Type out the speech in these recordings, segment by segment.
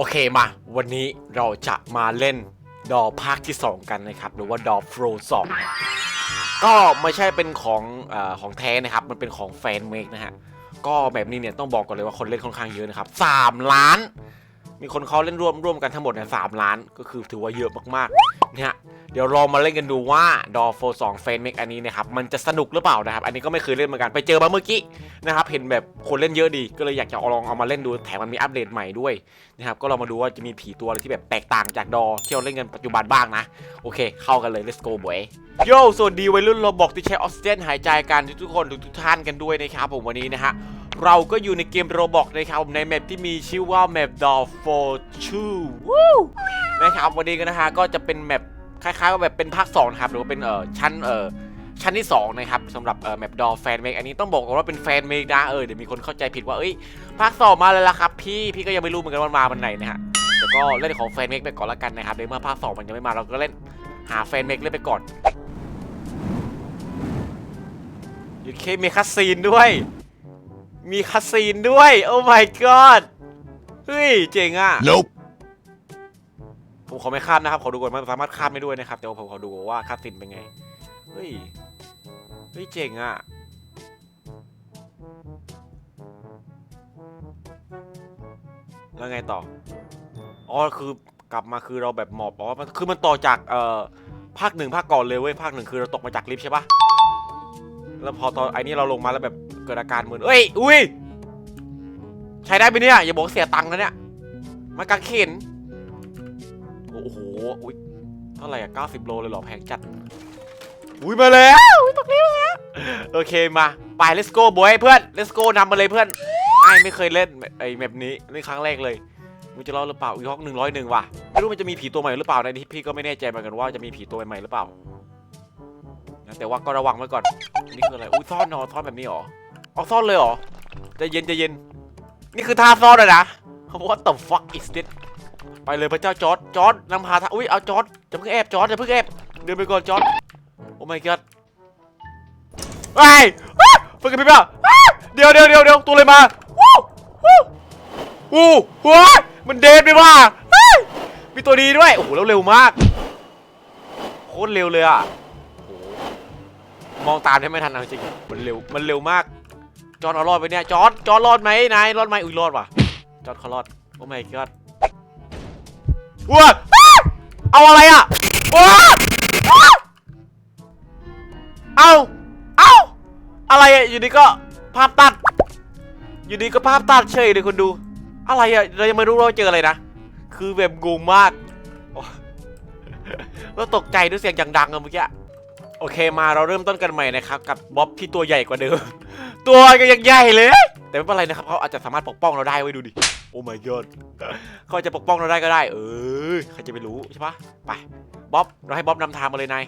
โอเคมา วันนี้เราจะมาเล่นดอภาคที่ 2 กันนะครับ หรือว่าดอฟโรสองก็ไม่ใช่เป็นของอของแท้นะครับ มันเป็นของแฟนเมกนะฮะ ก็แบบนี้เนี่ยต้องบอกก่อนเลยว่าคนเล่นค่อนข้างเยอะนะครับ 3 ล้าน มีคนเขาเล่นร่วมร่วมกันทั้งหมดเนี่ยสล้าน ก็คือถือว่าเยอะมากๆเนี่ย เดี๋ยวลองมาเล่นกันดูว่าดอโฟสองแฟนเมกอันนี้นะครับมันจะสนุกหรือเปล่านะครับ อันนี้ก็ไม่เคยเล่นเหมือนกันไปเจอมาเมื่อกี้นะครับเห็นแบบคนเล่นเยอะดีก็เลยอยากจะลองเอามาเล่นดูแถมมันมีอัปเดตใหม่ด้วยนะครับก็ลองมาดูว่าจะมีผีตัวอะไรที่แบบแตกต่างจากดอที่เราเล่นกันปัจจุบันบ้างนะโอเค เข้ากันเลย let's go boy โยสวัสดีวัยรุ่นเราบอกที่ใช้ออกซิเจนหายใจกันทุกๆคนทุกๆท่านกันด้วยนะครับผมวันนี้นะฮะเราก็อยู่ในเกมโรบอกนะครับผมในแมปที่มีชื่อว่าแมป Doll for Two วู้นะครับวันนี้ก็นะฮะก็จะเป็นแมป คล้ายๆแบบเป็นภาค2นะครับหรือว่าเป็นเออชั้นเออชั้นที่2นะครับสำหรับเออแมปดอแฟนเมกอันนี้ต้องบอกก่อนว่าเป็นแฟนเมกนะเออเดี๋ยวมีคนเข้าใจผิดว่าเอ้ยภาค2มาเลยละครับพี่พี่ก็ยังไม่รู้เหมือนกันว่ามาวันไหนนะฮะแต่ก็เล่นของแฟนเมกไปก่อนละกันนะครับในเมื่อภาค2มันยังไม่มาเราก็เล่นหาแฟนเมกเล่นไปก่อนยูเคมีคัสซีนด้วย มีคาซีนด้วย โอ้ my god เฮ้ยเจ๋งอะ Nope. ผมขอไม่ข้ามนะครับขอดูก่อนมันสามารถข้ามได้ด้วยนะครับแต่ว่าผมขอดูว่าคาซีนเป็นไงเฮ้ยเฮ้ยเจ๋งอะแล้วไงต่อ อ๋อ คือกลับมาคือเราแบบหมอบอ๋อมันคือมันต่อจากเอ่อภาคหนึ่งภาคก่อนเลยเว้ยภาคหนึ่งคือเราตกมาจากลิฟต์ใช่ปะแล้วพอตอนไอ้นี่เราลงมาแล้วแบบเกิดอาการมึนเอ้ย อุ้ย ใช้ได้ไหมเนี่ย อย่าบอกว่าเสียตังค์นะเนี่ย มากางเขน โอ้โหอุ้ยเท่าไหร่อะ90 โลเลยเหรอแพงจัด อุ้ยมาแล้วอุ๊ยตกนี้มาแล้วโอเคมา ไป let's go boy เพื่อน let's go นำมาเลยเพื่อนไอ้ไม่เคยเล่นไอ้แมปนี้เล่นครั้งแรกเลยมึงจะรอดหรือเปล่าอีฮอกหนึ่งร้อยหนึ่งว่ะไม่รู้มันจะมีผีตัวใหม่หรือเปล่าในที่พี่ก็ไม่แน่ใจเหมือนกันว่าจะมีผีตัวใหม่หรือเปล่าแต่ว่าก็ระวังไว้ก่อนนี่คืออะไรอุ้ยซ่อนเนอะซ่อนแบบนี้หรอเอาซ่อนเลยหรอใจเย็นใจเย็น นี่คือท่าซ่อนเลยนะ What the fuck is this ไปเลยพระเจ้าจอร์ดจอร์ดนำพาท่าอุ้ยเอาจอร์ดจะเพิ่งแอบจอร์ดจะเพิ่งแอบเดินไปก่อนจอร์ดโอ้ my god ไอ้เพิ่งกันพี่เปล่าอ้าเดี๋ยวเดี๋ยวเดี๋ยวเดี๋ยวตัวอะไรมาวู้วู้วู้ว้ามันเดินไปว่ะเฮ้ยมีตัวดีด้วยโอ้โหแล้วเร็วมากโคตรเร็วเลยอะโอ้มองตามได้ไม่ทันเอาจริงมันเร็วมันเร็วมาก จอร์ดเอารอดไปเนี่ยจอร์ดจอร์ดรอดไหมนายรอดไหมอุ้ยรอดว่ะจอร์ดเขารอดโอ้ my god ว้าเอาอะไรอะว้าเอาเอาอะไรอะอยู่ดีก็ภาพตัด อยู่ดีก็ภาพตัดเฉยเลยคนดู อะไรอะเรายังไม่รู้ว่าเจออะไรนะ คือแบบงงมากโอ้แล้วตกใจด้วยเสียงอย่างดังอะเมื่อกี้โอเคมาเราเริ่มต้นกันใหม่นะครับ กับบ๊อบที่ตัวใหญ่กว่าเดิม ตัวก็ยังใหญ่เลย แต่ไม่เป็นไรนะครับเขาอาจจะสามารถปกป้องเราได้ไว้ดูดิ โอ้ my god เขาจะปกป้องเราได้ก็ได้ เออใครจะไปรู้ใช่ปะไปบ๊อบเราให้บ๊อบนำทางมาเลยนาย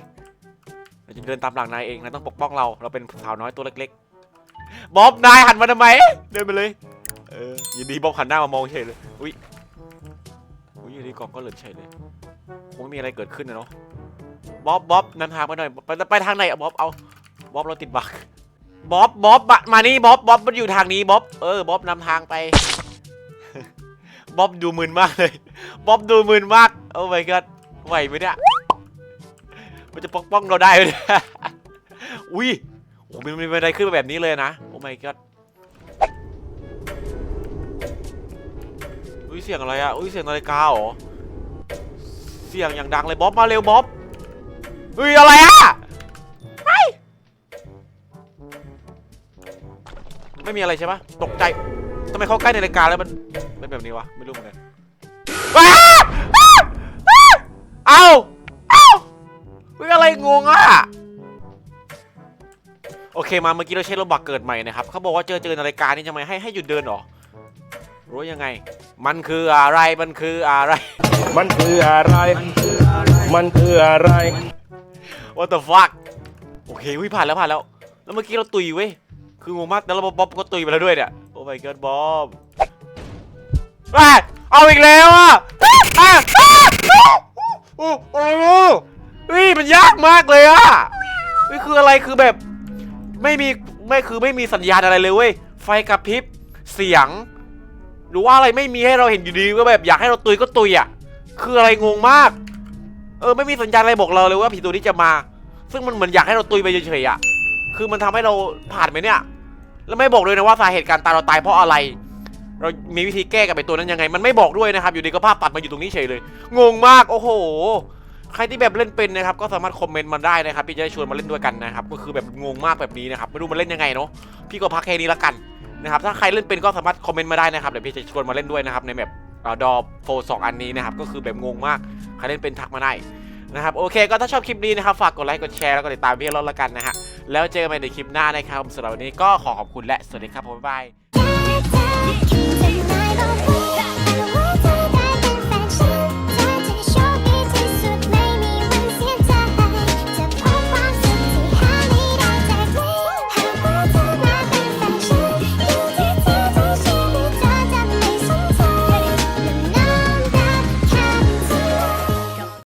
เราจะเดินตามหลังนายเองนายต้องปกป้องเราเราเป็นสาวน้อยตัวเล็กๆบ๊อบนายหันมาทำไมเดินไปเลยเออยินดีบ๊อบหันหน้ามามองเฉยเลยอุ้ยอุ้ยอยู่ดีกองก็เหลือเฉยเลยคงไม่มีอะไรเกิดขึ้นนะเนาะบ๊อบบ๊อบนำทางมาหน่อยไปไปทางไหนอะบ๊อบเอาบ๊อบเราติดบัก บ๊อบบ๊อบมามานี่บ๊อบบ๊อบมันอยู่ทางนี้บ๊อบเออบ๊อบนำทางไปบ๊อบดูมึนมากเลยบ๊อบดูมึนมากโอ้ my god ไหวไหมเนี่ยมันจะปกป้องเราได้ไหมเนี่ยอุ้ยโอ้มันมีบันไดขึ้นมาแบบนี้เลยนะโอ้ my god อุ้ยเสียงอะไรอะอุ้ยเสียงนาฬิกาเหรอเสียงอย่างดังเลยบ๊อบมาเร็วบ๊อบอุ้ยอะไรอะ ไม่มีอะไรใช่ปะตกใจทำไมเข้าใกล้นาฬิกาแล้วมันเป็นแบบนี้วะไม่รู้เหมือนกันว้าอ้าอ้าเอาเอาเฮ้ยอะไรงงอะโอเคมาเมื่อกี้เราใช้โรบักเกิดใหม่นะครับเขาบอกว่าเจอเจอนาฬิกานี่ทำไมให้ให้หยุดเดินเหรอรู้ยังไง มันคืออะไรมันคืออะไร มันคืออะไร มันคืออะไร What the fuck โอเควิผ่านแล้วผ่านแล้ว แล้วเมื่อกี้เราตุยเว้ย คืองงมากแล้วเราบ๊อบก็ตุยไปแล้วด้วยเนี่ย โอ้ my god บ๊อบว้าเอาอีกแล้วอะอะโอ้โอ้โหเฮ้ยมันยากมากเลยอะนี่คืออะไรคือแบบ ไม่มีไม่คือไม่มีสัญญาณอะไรเลยเว้ย ไฟกระพริบเสียง หรือว่าอะไรไม่มีให้เราเห็นอยู่ดีก็แบบอยากให้เราตุยก็ตุยอะ คืออะไรงงมาก เออไม่มีสัญญาณอะไรบอกเราเลยว่าผีตัวนี้จะมา ซึ่งมันเหมือนอยากให้เราตุยไปเฉยๆอะ คือมันทำให้เราผ่านไหมเนี่ย แล้วไม่บอกเลยนะว่าสาเหตุการตายเราตายเพราะอะไร เรามีวิธีแก้กับไอ้ตัวนั้นยังไง มันไม่บอกด้วยนะครับ อยู่ดีก็ภาพตัดมาอยู่ตรงนี้เฉยเลย งงมาก โอ้โห ใครที่แบบเล่นเป็นนะครับ ก็สามารถคอมเมนต์มาได้นะครับ พี่จะได้ชวนมาเล่นด้วยกันนะครับ ก็คือแบบงงมากแบบนี้นะครับ ไม่รู้มันเล่นยังไงเนาะ พี่ก็พักแค่นี้ละกันนะครับ ถ้าใครเล่นเป็นก็สามารถคอมเมนต์มาได้นะครับ เดี๋ยวพี่จะชวนมาเล่นด้วยนะครับในแบบดอโฟสองอันนี้นะครับ ก็คือแบบงงมาก ใครเล่นเป็นทักมาได้นะครับ โอเค ก็ถ้าชอบคลิปนี้นะครับ ฝากกดไลค์ กดแชร์ แล้วก็ติดตามพี่รถละกันนะฮะ แล้วเจอกันใหม่ในคลิปหน้านะครับสำหรับวันนี้ก็ขอขอบคุณและสวัสดีครับบ๊ายบาย